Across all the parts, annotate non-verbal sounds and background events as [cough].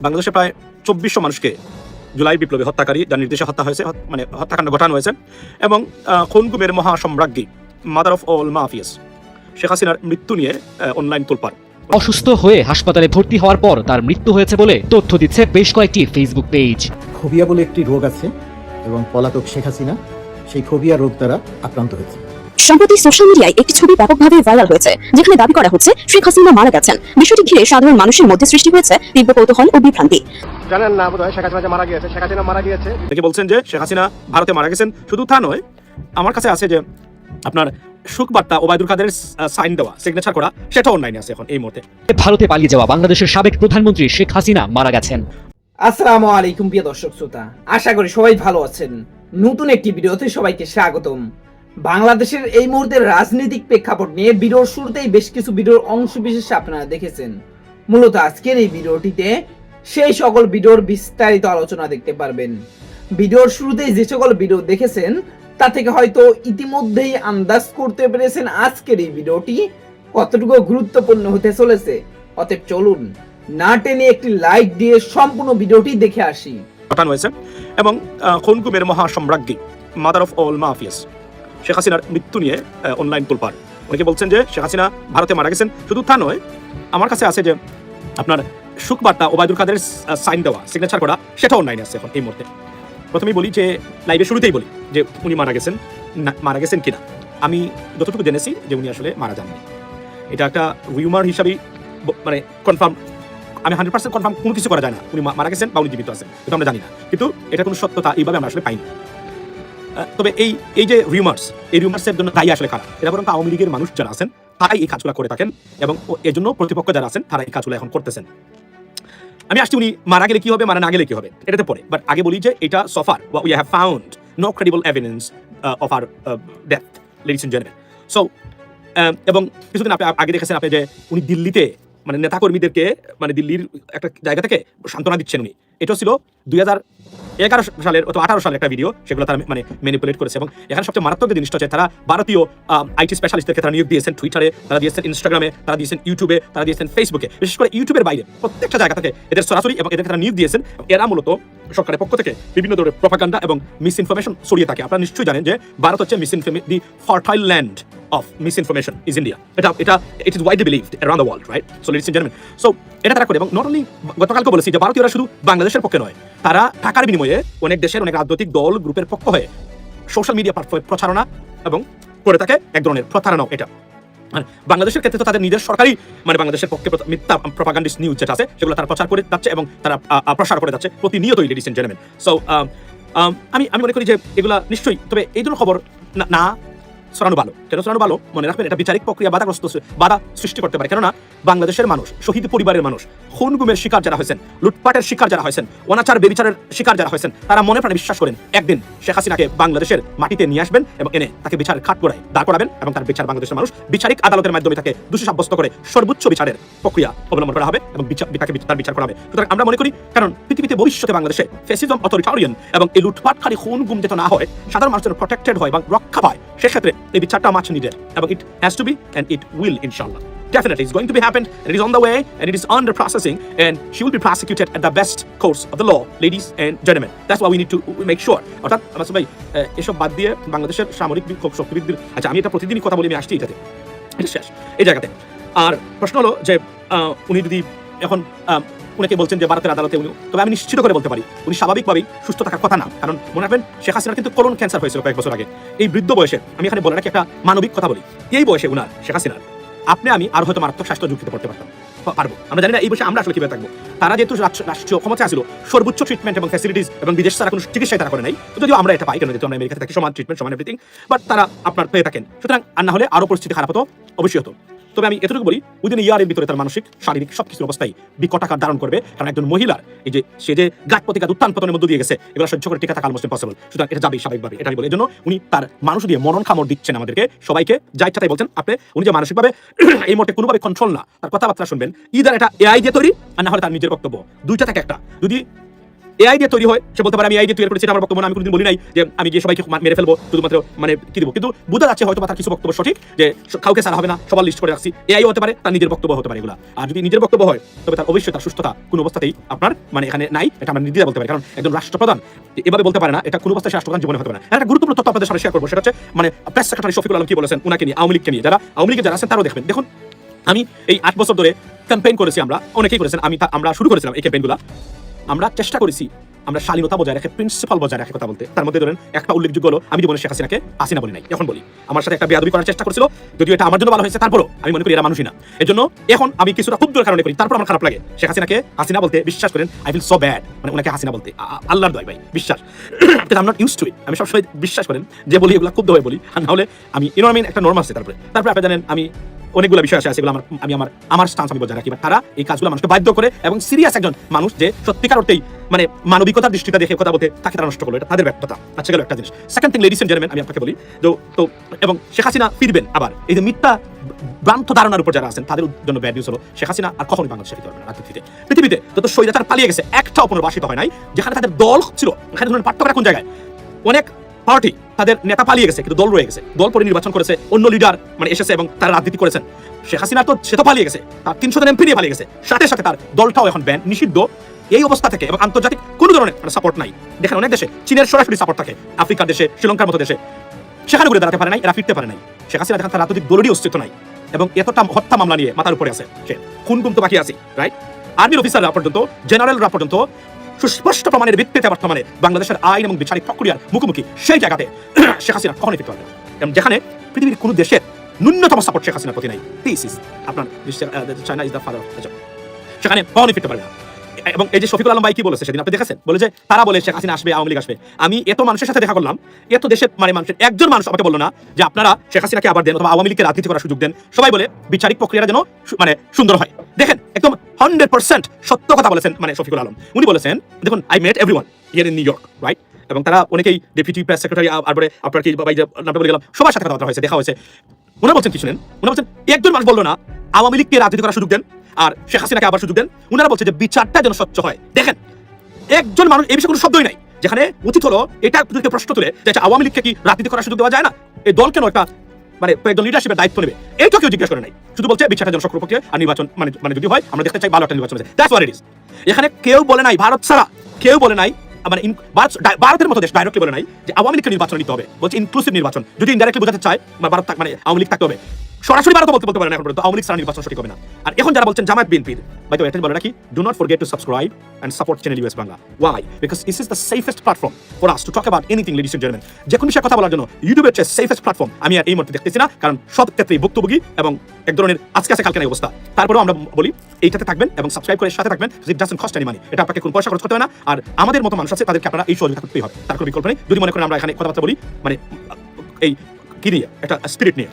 বাংলাদেশে প্রায় চব্বিশশো মানুষকে জুলাই বিপ্লবী হত্যাকারী যার নির্দেশে হত্যা হয়েছে মানে হত্যাকাণ্ড ঘটানো হয়েছে এবং খুনগুমের মহাসম্রাজ্ঞী mother of all mafias Sheikh হাসিনার মৃত্যু নিয়ে অনলাইন তোলপাড়। অসুস্থ হয়ে হাসপাতালে ভর্তি হওয়ার পর তার মৃত্যু হয়েছে বলে তথ্য দিচ্ছে বেশ কয়েকটি ফেসবুক পেজ ফোবিয়া বলে একটি রোগ আছে এবং পলাতক শেখ হাসিনা সেই ফোবিয়া রোগ দ্বারা আক্রান্ত হয়েছে। সম্প্রতি সোশ্যাল মিডিয়ায় একটি ছবি ব্যাপকভাবে ভাইরাল হয়েছে যেখানে দাবি করা হচ্ছে শেখ হাসিনা মারা গেছেন। বিষয়টি ঘিরে সাধারণ মানুষের মধ্যে সৃষ্টি হয়েছে তীব্র কৌতূহল ও বিভ্রান্তি। জানেন না বোধহয় শেখ হাসিনা মারা গিয়েছে? শেখ হাসিনা মারা গিয়েছে। থেকে বলছেন যে শেখ হাসিনা ভারতে মারা গেছেন। শুধু তা নয় আমার কাছে আছে যে আপনার সুখ ওবায়দুল কাদের সাইন দেওয়া সিগনেচার করা সেটা অনলাইনে আছে এখন এই মুহূর্তে। ভারতে পালিয়ে যাওয়া বাংলাদেশের সাবেক প্রধানমন্ত্রী শেখ হাসিনা মারা গেছেন। আসসালামু আলাইকুম প্রিয় দর্শক শ্রোতা আশা করি সবাই ভালো আছেন। নতুন একটি ভিডিওতে সবাইকে স্বাগতম। বাংলাদেশের এই মুহূর্তের রাজনৈতিক প্রেক্ষাপট নিয়ে ভিডিওর শুরুতেই বেশ কিছু ভিডিওর অংশ বিশেষ আপনারা দেখেছেন। মূলত আজকের এই ভিডিওটিতে সেই সকল ভিডিওর বিস্তারিত আলোচনা দেখতে পারবেন। ভিডিওর শুরুতেই যে সকল ভিডিও দেখেছেন তা থেকে হয়তো ইতিমধ্যেই আন্দাজ করতে পেরেছেন আজকের এই ভিডিওটি কতটুকু গুরুত্বপূর্ণ হতে চলেছে। অতএব চলুন না টেনে একটি লাইক দিয়ে সম্পূর্ণ ভিডিওটি দেখে আসি। হয়েছে এবং আহ, খুনগুমের মহাসম্রাজ্ঞী mother of all mafias Sheikh হাসিনার মৃত্যু নিয়ে অনলাইন তোলপাড়। অনেকে বলছেন যে শেখ হাসিনা ভারতে মারা গেছেন। শুধু তা নয়, আমার কাছে আছে যে আপনার সুখ বার্তা ওবায়দুল কাদের সাইন দেওয়া সিগনেচার করা সেটা অনলাইনে আছে এখন এই মুহূর্তে। প্রথমেই বলি যে লাইভের শুরুতেই বলি যে উনি মারা গেছেন, না, মারা গেছেন কিনা। আমি যতটুকু জেনেছি যে উনি আসলে মারা যাননি। এটা একটা রিউমার হিসাবেই মানে কনফার্ম আমি হান্ড্রেড পার্সেন্ট কনফার্ম কোনো কিছু করা যায় না। উনি মারা গেছেন বা উনি জীবিত আছেন আমরা জানি না। কিন্তু এটা কোনো সত্যতা, এইভাবে আমরা আসলে পাইনি। তবে এই এই যে রিউমার্স এই রিউমার্সের জন্য দায়ী আসলে খারাপ। এটা বরং আওয়ামী লীগের মানুষ যারা আছেন, তারাই এই কাজগুলো করে থাকেন এবং এর জন্য প্রতিপক্ষ যারা আছেন, তারা এই কাজগুলো এখন করতেছেন। আমি আসছি উনি, মারা গেলে কি হবে, মারা না গেলে কি হবে? এটাতে পরে বাট আগে বলি যে এটা so far we have found no credible evidence of her death ladies in general so এবং কিছুদিন আপনি আগে দেখেছেন আপনি যে উনি দিল্লিতে মানে নেতাকর্মীদেরকে মানে দিল্লির একটা জায়গা থেকে সান্ত্বনা দিচ্ছেন উনি। এটা ছিল দুই এগারো সালের অথবা আঠারো সালের একটা ভিডিও সেগুলো তারা মানে ম্যানিপুলেট করেছে এবং এখানে সবচেয়ে মারাত্মক যে জিনিসটা হচ্ছে তারা ভারতীয় আইটি স্পেশালিস্টদেরকে তারা নিয়োগ দিয়েছেন টুইটারে তারা দিয়েছেন ইনস্টাগ্রামে তারা দিয়েছেন ইউটিউবে তারা দিয়েছেন ফেসবুকে বিশেষ করে ইউটিউবের বাইরে প্রত্যেকটা জায়গা থেকে এদের সরাসরি এবং এদেরকে তারা নিয়োগ দিয়েছেন এরা মূলত সরকারের পক্ষ থেকে বিভিন্ন ধরনের প্রপাগান্ডা এবং মিস ইনফরমেশন ছড়িয়ে থাকে। আপনারা নিশ্চয়ই জানেন যে ভারত হচ্ছে miss the fertile land of misinformation is India এটা এটা it is widely believed around the world right so ladies and gentleman so এটা তারা করে এবং নট অনলি গতকালকে বলেছি যে ভারতীয়রা শুধু বাংলাদেশের পক্ষে নয় তারা টাকার বিনিময়ে অনেক দেশের অনেক রাজনৈতিক দল, গ্রুপের পক্ষ হয়ে সোশ্যাল মিডিয়া প্ল্যাটফর্মে প্রচারণা এবং করে থাকে এক ধরনের প্রতারণাও এটা। মানে বাংলাদেশের ক্ষেত্রে তো তাদের নিজের সরকারি মানে বাংলাদেশের পক্ষে মিথ্যা প্রপাগান্ডিস্ট নিউজ যেটা আছে, সেগুলো তারা প্রচার করে যাচ্ছে এবং তারা প্রসার করে যাচ্ছে প্রতিনিয়তই লেডিস এন্ড জেন্টলম্যান সো আমি আমি মনে করি যে এগুলা নিশ্চয়ই, তবে এই ধরনের খবর না না ছড়ানো ভালো। কেন ছড়ানো ভালো? মনে রাখবেন, এটা বিচারিক প্রক্রিয়া বাধাগ্রস্ত বাধা সৃষ্টি করতে পারে। কেননা, বাংলাদেশের মানুষ, শহীদ পরিবারের মানুষ, খুন গুমের শিকার যারা হয়েছেন, লুটপাটের শিকার যারা হয়েছেন, অনাচার, বেবিচারের শিকার যারা হয়েছেন, তারা মনে প্রাণে বিশ্বাস করেন, একদিন শেখ হাসিনাকে বাংলাদেশের মাটিতে নিয়ে আসবেন এবং এনে তাকে বিচারের খাট করায় দাঁড় করাবেন এবং তার বিচার বাংলাদেশের মানুষ বিচারিক আদালতের মাধ্যমে তাকে দোষী সাব্যস্ত করে সর্বোচ্চ বিচারের প্রক্রিয়া অবলম্বন করা হবে এবং বিচার তাকে তার বিচার করা হবে। সুতরাং আমরা মনে করি, কারণ পৃথিবীতে ভবিষ্যতে বাংলাদেশে ফেসিজম অথরিটারিয়ান এবং এই লুটপাটকারী খুন গুম যেত না হয়, সাধারণ মানুষের প্রোটেক্টেড হয় এবং রক্ষা পায়, সেক্ষেত্রে এই বিচারটা মাছ নিডেড এবং it has to be and it will ইনশাল্লাহ Definitely, it's going to be happened. and It is on the way, and it is under processing, and she will be prosecuted at the best course of the law, ladies and gentlemen. That's why we need to make sure. অর্থাৎ আমার আহ, এসব বাদ দিয়ে বাংলাদেশের সামরিক বিক্ষোভ শক্তিবিদদের আচ্ছা আমি এটা প্রতিদিনই কথা বলি আমি আসছি এটাতে এটা শেষ এই জায়গাতে আর প্রশ্ন হলো যে উনি যদি এখন উনাকে বলছেন যে ভারতের আদালতে উনি তবে আমি নিশ্চিত করে বলতে পারি, উনি স্বাভাবিকভাবেই সুস্থ থাকার কথা না। কারণ মনে রাখবেন, শেখ হাসিনার কিন্তু করোন ক্যান্সার হয়েছিল কয়েক বছর আগে। এই বৃদ্ধ বয়সে, আমি এখানে বলে রাখি একটা মানবিক কথা বলি। এই বয়সে উনার, শেখ হাসিনার, আপনি, আমি আর হয়তো মারাত্মক স্বাস্থ্য ঝুঁকিতে পড়তে পারতাম। পারব। আমরা জানি না এই বয়সে আমরা আসলে কীভাবে থাকব। তারা যেহেতু রাষ্ট্রীয় ক্ষমতা ছিল সর্বোচ্চ ট্রিটমেন্ট এবং ফ্যাসিলিটিস এবং বিদেশ ছাড়া কোনো চিকিৎসায় তারা করে নাই। যদিও আমরা এটা পাই কেন যেহেতু আমরা আমেরিকাতে থাকি, সমান ট্রিটমেন্ট সমান এভরিথিং বাট তারা আপনার পেয়ে থাকেন। সুতরাং আর না হলে আরও পরিস্থিতি খারাপ হতো, অবশ্যই হতো। তবে আমি এতটুকু বলি উইদিন ইয়ারের ভিতরে তার মানসিক, শারীরিক সব কিছুর অবস্থায় বিকট আকার ধারণ করবে। কারণ একজন মহিলার এই যে, সে যে গাছ প্রতিঘাত উত্থান পতনের মধ্যে দিয়ে গেছে, এগুলো সহ্য করে টিকা থাকা অলমোস্ট ইম্পসিবল সুতরাং এটা যাবেই স্বাভাবিকভাবে, এটা বলি। জন্য উনি তার মানুষ দিয়ে মরণ খামর দিচ্ছেন আমাদেরকে। সবাইকে যা ইচ্ছা তাই বলছেন। আপনি, উনি যে মানসিকভাবে [clears throat] এই মুহূর্তে কোনোভাবে কন্ট্রোল না, তার কথাবার্তা শুনবেন। ইদার এটা এআই দিয়ে তৈরি, আর না হলে তার নিজের বক্তব্য। দুইটা থেকে একটা। যদি এআই দিয়ে তৈরি হয়, সে বলতে পারে আমি এআই দিয়ে তৈরি করেছি আমার বক্তব্য আমি কোনোদিন বলি নাই যে আমি গিয়ে সবাইকে মেরে ফেলব, শুধুমাত্র মানে কি দিব? কিন্তু বোঝা যাচ্ছে হয়তো তার কিছু বক্তব্য সঠিক, যে কাউকে সারা হবে না, সবার লিস্ট করে রাখছি। এআই হতে পারে, তার নিজের বক্তব্য হতে পারে এগুলা। আর যদি নিজের বক্তব্য হয়, তবে তার অবশ্যই তার সুস্থতা কোনো অবস্থাতেই আপনার মানে এখানে নাই, এটা আমরা নির্দ্বিধায় বলতে পারি। কারণ একজন রাষ্ট্রপ্রধান এভাবে বলতে পারে না, এটা কোনো অবস্থায় রাষ্ট্রপ্রধান জীবনে হতে পারে না। একটা গুরুত্বপূর্ণ তথ্য আপনাদের সাথে শেয়ার করব, সেটা হচ্ছে মানে প্রেস সেক্রেটারি শফিকুল আলম কি বলেছেন, উনাকে নিয়ে, আওয়ামী লীগকে নিয়ে, যারা আওয়ামী লীগের যারা আছেন, তারাও দেখবেন। দেখুন, আমি এই আট বছর ধরে ক্যাম্পেইন করেছি আমরা, অনেকেই করেছেন, আমি আমরা শুরু করেছিলাম এই ক্যাম্পেইনগুলো আমরা চেষ্টা করেছি। আমরা শালীনতা বজায় রেখে প্রিন্সিপাল বজায় রাখে কথা বলতে। তার মধ্যে ধরেন, একটা উল্লেখযোগ্য হলো, আমি জীবনে শেখ হাসিনাকে হাসিনা বলি নাই, এখন বলি। আমার সাথে একটা বেয়াদবি করার চেষ্টা করেছিল, যদিও এটা আমার জন্য ভালো হয়েছে, তারপরও আমি মনে করি এরা মানুষই না। এর জন্য এখন আমি কিছুটা ক্ষুদ্র কারণে করি, তারপর আমার খারাপ লাগে। শেখ হাসিনাকে হাসিনা বলতে বিশ্বাস করেন আই ফিল সো ব্যাড মানে ওনাকে হাসিনা বলতে। আল্লাহর দয় ভাই, বিশ্বাস। I'm not use to it আমি সবসময় বিশ্বাস করেন যে বলি এগুলো ক্ষুদ্র হয়ে বলি, আর না হলে আমি ইনোমিন একটা নর্ম আছে তারপরে। তারপরে আপনি জানেন, আমি অনেকগুলো বিষয় আছে, সেগুলো আমার, আমি আমার আমার স্টান্স আমি বজায় রাখি। বা তারা এই কাজগুলো মানুষকে বাধ্য করে এবং সিরিয়াস একজন মানুষ যে সত্যিকার অর্থেই মানে মানবিকতার দৃষ্টিতে দেখে কথা বলতে তাকে তারা নষ্ট করল, এটা তাদের ব্যর্থতা। আচ্ছা গেল একটা জিনিস। Second thing ladies and gentleman আমি আপনাকে বলি, তো তো, এবং শেখ হাসিনা ফিরবেন আবার। এই যে মিথ্যা ভ্রান্ত ধারণার উপর যারা আছেন, তাদের জন্য ব্যাড নিউজ হলো, শেখ হাসিনা আর কখনোই বাংলাদেশে ফিরতে পারবে না রাজনীতিতে। পৃথিবীতে যত স্বৈরাচার পালিয়ে গেছে একটাও পুনর্বাসিত হয় নাই, যেখানে তাদের দল ছিল, এখানে ধরুন পার্থক্য কোন জায়গায়? অনেক পার্টি তাদের নেতা পালিয়ে গেছে, কিন্তু দল রয়ে গেছে। দল পরে নির্বাচন করেছে, অন্য লিডার মানে এসেছে এবং তারা রাজনীতি করেছেন। শেখ হাসিনা তো, সে তো পালিয়ে গেছে, তার তিনশো জন এমপি নিয়ে পালিয়ে গেছে। সাথে সাথে তার দলটাও এখন ব্যান নিষিদ্ধ। এই অবস্থা থেকে এবং আন্তর্জাতিক কোনো ধরনের সাপোর্ট নাই। দেখেন অনেক দেশে চীনের সরাসরি সাপোর্ট থাকে। আফ্রিকার দেশে, শ্রীলঙ্কার মতো দেশে। সেখানে ঘুরে দাঁড়াতে পারে নাই, এরা ফিরতে পারে নাই। শেখ হাসিনা দেখেন তার রাজনৈতিক দলেরই অস্তিত্ব নাই এবং এতটা হত্যা মামলা নিয়ে মাথার উপরে আছে সে। খুন গুম তো বাকি আছে রাইট আর্মির অফিসাররা পর্যন্ত জেনারেলরা পর্যন্ত সুস্পষ্ট প্রমাণের ভিত্তিতে বর্তমানে বাংলাদেশের আইন এবং বিচারিক প্রক্রিয়ার মুখোমুখি সেই জায়গাতে [clears throat] শেখ হাসিনা কখনোই ফিরতে পারবে এবং যেখানে পৃথিবীর কোনো দেশের ন্যূনতম সাপোর্ট শেখ হাসিনার প্রতি নাই। দিস ইজ আপনার চায়না ইজ দ্য ফাদার সেখানে কখনোই ফিরতে পারবে না। এবং এই যে শফিকুল আলম ভাই কি বলেছে সেদিন আপনি দেখেছেন? বলে যে, তারা বলে শেখ হাসিনা আসবে, আওয়ামী লীগ আসবে। আমি এত মানুষের সাথে দেখা করলাম, এত দেশের মানে মানুষের, একজন মানুষ আমাকে বলল না যে আপনারা শেখ হাসিনাকে আবার দেন অথবা আওয়ামী লীগকে রাজনীতি করার সুযোগ দেন। সবাই বলে, বিচারিক প্রক্রিয়াটা যেন মানে সুন্দর হয়। দেখেন, একদম হান্ড্রেড পার্সেন্ট সত্য কথা বলেছেন মানে শফিকুল আলম। উনি বলেছেন, দেখুন I met every one year in New York right এবং তারা অনেকেই ডেপুটি প্রেস সেক্রেটারি তারপরে আপনার কি যে, নামটা বলে গেলাম, সবার সাথে কথা হয়েছে, দেখা হয়েছে। ওনারা বলছেন কি শুনেন? ওনারা বলছেন, একজন মানুষ বলল না, আওয়ামী লীগকে রাজনীতি করার সুযোগ দেন। আর শেখ হাসিনাকে আবার সুযোগ দেন। উনারা বলছে যে বিচারটা যেন স্বচ্ছ হয়। দেখেন একজন মানুষ এই বিষয়ে কোনো শব্দই নাই। যেখানে উচিত হলো এটা যদি প্রশ্ন তুলে যে আচ্ছা, আওয়ামী লীগকে কি রাজনীতি করার সুযোগ দেওয়া যায় না? এই দল কেন একটা মানে একজন লিডারশিপের দায়িত্ব নেবে। এইটা কেউ জিজ্ঞেস করে নাই। শুধু বলছে বিচারটা যেন সক্রিয় প্রক্রিয়া আর নির্বাচন মানে মানে যদি হয় আমরা দেখতে চাই ভালো একটা নির্বাচন দ্যাটস ওয়াট ইট ইজ এখানে কেউ বলে নাই ভারত ছাড়া কেউ বলে নাই মানে ভারত ভারতের মতো দেশ ডাইরেক্টলি বলে নাই যে আওয়ামী লীগকে নির্বাচন নিতে হবে। বলছে ইনক্লুসিভ নির্বাচন। যদি ইনডাইরেক্টলি বোঝাতে চায় মানে ভারত মানে আওয়ামী লীগ থাকতে হবে। সরাসরি ভারত বলতে বলতে পারে না এখন পর্যন্ত। আওয়ামী লীগ ছাড়া নির্বাচন সঠিক হবে না। আর এখন যারা বলছেন জামায়াত বিএনপির ভাই তো এটা বলে রাখি do not forget to subscribe and support channel US Bangla why because this is the safest platform for us to talk about anything ladies and gentleman যে কোনো বিষয়ে কথা বলার জন্য ইউটিউবের চেয়ে সেফেস্ট প্ল্যাটফর্ম আমি আর এই মুহূর্তে দেখতেছি না কারণ সব ক্ষেত্রেই ভুক্তভোগী এবং এক ধরনের আজকে আছে, কালকে অবস্থা। তারপরেও আমরা বলি, এইটাতে থাকবেন এবং সাবস্ক্রাইব করে সাথে থাকবেন it doesn't cost any money এটা আপনাকে কোনো পয়সা খরচ করতে হবে না, আর আমাদের মতো মানুষ আছে, তাদেরকে আপনারা এই সহযোগিতা করতেই হবে। তার কোনো বিকল্প নেই। যদি মনে করেন আমরা এখানে কথাবার্তা বলি মানে এই কি নিয়ে একটা স্পিরিট নিয়ে।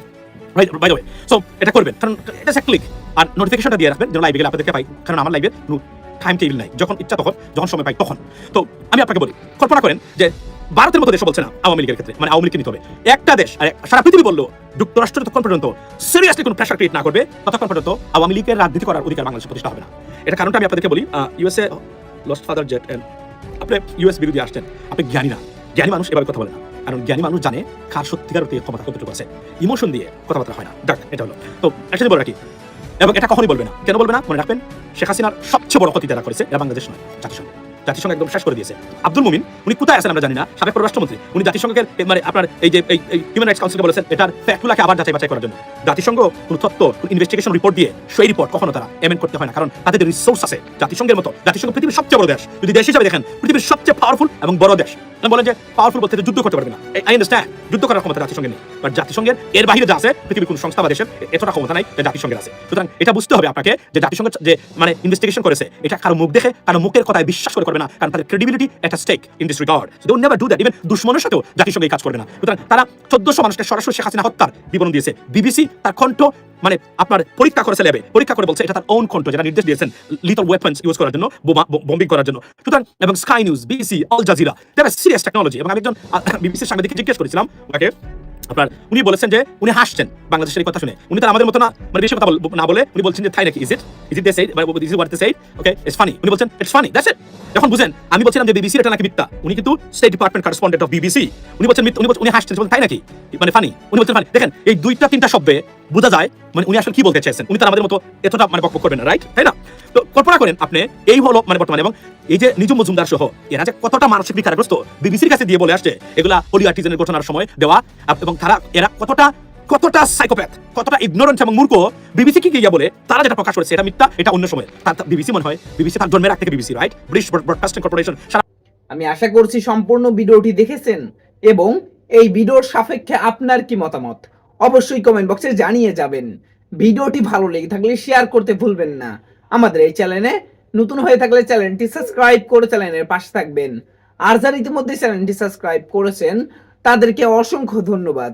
বাই সো এটা করবেন। কারণ, এটা ক্লিক আর নোটিফিকেশনটা দিয়ে রাখবেন, যেন লাইভে গেলে আপনাদেরকে পাই। কারণ আমার লাইভে টাইম টেবিল নাই। যখন ইচ্ছা তখন, যখন সময় পাই তখন। তো আমি আপনাকে বলি, কল্পনা করেন যে ভারতের মতো দেশ বলছে না আওয়ামী লীগের ক্ষেত্রে মানে আওয়ামী লীগকে নিতে হবে। একটা দেশ আর সারা পৃথিবী বলল, যুক্তরাষ্ট্র যতক্ষণ পর্যন্ত সিরিয়াসলি কোনো প্রেশার ক্রিয়েট না করবে, ততক্ষণ পর্যন্ত আওয়ামী লীগের রাজনীতি করার অধিকার বাংলাদেশে প্রতিষ্ঠা হবে না। এটা কারণটা আমি আপনাদেরকে বলি ইউএসএ লস্ট ফাদার জেট আপনি ইউএস বিরোধী আসছেন, আপনি জ্ঞানী না। জ্ঞানী মানুষ এভাবে কথা বলে না। কারণ জ্ঞানী মানুষ জানে কার সত্যিকার ক্ষমতা কতটুকু আছে। ইমোশন দিয়ে কথাবার্তা হয় না। ডাক এটা হলো। তো একসাথে বলে রাখি এবং এটা কখনই বলবে না। কেন বলবে না? মনে রাখবেন, শেখ হাসিনার সবচেয়ে বড় ক্ষতি যারা করেছে, এরা বাংলাদেশ নয়, জাতিসংঘ। জাতিসংঘ একদম শেষ করে দিয়েছে। আব্দুল মুমিন, উনি কোথায় আছেন আমরা জানি না, সাবেক পররাষ্ট্রমন্ত্রী। উনি জাতিসংঘের মানে আপনার এই যে, এই হিউম্যান রাইটস কাউন্সিলকে বলেছেন, এটার ফ্যাক্টগুলোকে আবার যাচাই বাছাই করার জন্য। জাতিসংঘ কোনো তত্ত্ব কোনো ইনভেস্টিগেশন রিপোর্ট দিয়ে সেই রিপোর্ট কখনো তারা এমেন্ট করতে হয় না, কারণ তাদের রিসোর্স আছে। জাতিসংঘের মতো, জাতিসংঘ পৃথিবীর সবচেয়ে বড় দেশ। যদি দেশ হিসাবে দেখেন, পৃথিবীর সবচেয়ে পাওয়ারফুল এবং বড় দেশ। আমি বলেন যে পাওয়ারফুল বলতে যুদ্ধ করতে পারবে না। আই আন্ডারস্ট্যান্ড যুদ্ধ করার ক্ষমতা জাতিসংঘের নেই। বাট জাতিসংঘের এর বাইরে যা আছে, পৃথিবীর কোনো সংস্থা বা দেশের এতটা ক্ষমতা নাই যে জাতিসংঘের আছে। সুতরাং এটা বুঝতে হবে আপনাকে যে জাতিসংঘ যে মানে ইনভেস্টিগেশন করেছে, এটা কারও মুখ দেখে, কারও মুখের কথায় বিশ্বাস করে করবে না। কারণ তাদের ক্রেডিবিলিটি একটা stake in this regard they never do that even দুশ্মনের সাথেও জাতিসংঘ কাজ করবে না। সুতরাং তারা চোদ্দশো মানুষকে সরাসরি শেখ হাসিনা হত্যার বিবরণ দিয়েছে। বিবিসি তার কণ্ঠ মানে আপনার পরীক্ষা করেছে ল্যাবে পরীক্ষা করে বলছে, এটা তার ওন কণ্ঠ যেটা নির্দেশ দিয়েছেন লিটল ওয়েপন্স ইউজ করার জন্য, বোমা করার জন্য। সুতরাং, এবং Sky News BBC Al Jazeera that serious technology এবং আমি একজন বিবিসির সাংবাদিককে জিজ্ঞেস করেছিলাম ওকে আপনার, উনি বলেছেন যে, উনি হাসছেন, বাংলাদেশের কথা শুনে। উনি তার আমাদের মতো না মানে বেশি কথা না বলে, উনি বলছেন যে থাই নাকি is it is it they said is what they said okay it's funny উনি বলছেন ইটস ফানি দ্যাটস ইট এখন বুঝেন, আমি বলছিলাম যে বিবিসি এটা নাকি মিথ্যা, উনি কিন্তু state department correspondent of BBC উনি বলছেন উনি উনি হাসছেন, বলছেন, তাই নাকি? মানে ফানি উনি বলছেন ফানি দেখেন, এই দুইটা, তিনটা শব্দে বোঝা যায় মানে উনি আসলে কি বলতে চাইছেন? উনি তার আমাদের মতো এতটা মানে বকবক করবেন না রাইট তাই না? তো কল্পনা করেন আপনি, এই হলো মানে বর্তমানে, এবং এই যে নিজম মজুমদার সহ, এরা যে কতটা মানসিক বিকারগ্রস্ত বিবিসির কাছে দিয়ে বলে আসছে, এগুলা হোলি আর্টিজেনের ঘটনার সময় দেওয়া, এবং তারা, এরা কতটা কতটা সাইকোপ্যাথ কতটা ইগনোরেন্স এবং মূর্খ বিবিসি কি গিয়া বলে, তারা যেটা প্রকাশ করেছে, এটা মিথ্যা, এটা অন্য সময়। তার বিবিসি মনে হয় বিবিসি তার জন্মের আগ থেকে BBC right British Broadcasting Corporation আমি আশা করছি সম্পূর্ণ ভিডিওটি দেখেছেন, এবং এই ভিডিওর সাপেক্ষে আপনার কি মতামত? অবশ্যই কমেন্ট বক্সে জানিয়ে যাবেন। ভিডিওটি ভালো লেগে থাকলে শেয়ার করতে ভুলবেন না। আমাদের এই চ্যানেলে নতুন হয়ে থাকলে চ্যানেলটি সাবস্ক্রাইব করে চ্যানেলের পাশে থাকবেন। আর যারা ইতিমধ্যে চ্যানেলটি সাবস্ক্রাইব করেছেন, তাদেরকে অসংখ্য ধন্যবাদ।